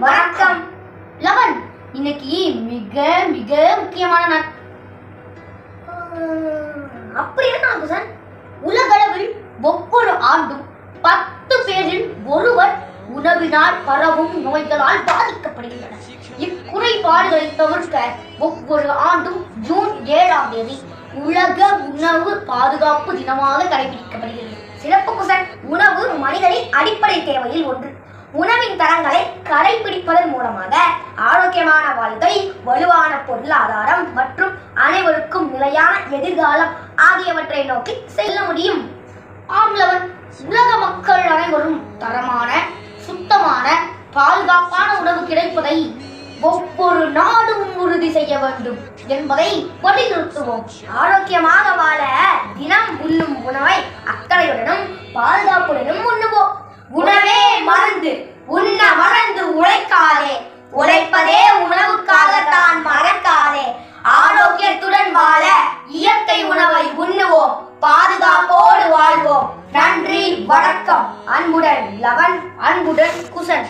வணக்கம். லவன் இன்னைக்கு மிக மிக முக்கியமான நாள். அப்படி என்ன குசன் உலகளவில் ஒவ்வொரு ஆண்டும் பத்து பேரில் ஒருவர் உணவினால் பரவும் நோய்களால் பாதிக்கப்படுகின்றனர். இக்குறைபாடுகளை தவிர்க்க ஒவ்வொரு ஆண்டும் ஜூன் ஏழாம் தேதி உலக உணவு பாதுகாப்பு தினமாக கடைபிடிக்கப்படுகிறது. சிறப்பு குசன் உணவு மனிதனின் அடிப்படை தேவையில் ஒன்று. உணவின் தரங்களை கரை வலுவான பொருளாதாரம் மற்றும் அனைவருக்கும் நிலையான எதிர்காலம் ஆகியவற்றை நோக்கி செல்ல முடியும். ஆம்லவன் உலக மக்கள் அனைவரும் தரமான சுத்தமான பாதுகாப்பான உணவு கிடைப்பதை ஒவ்வொரு நாடும் உறுதி செய்ய வேண்டும் என்பதை வலியுறுத்துவோம். ஆரோக்கியமாக வாழ தினம் உண்ணும் உணவை அக்கறையுடனும் பாதுகாப்புடனும் பாதுகாப்போடு வாழ்வோம் நன்றி வணக்கம். அன்புடன் லவன் அன்புடன் குசன்.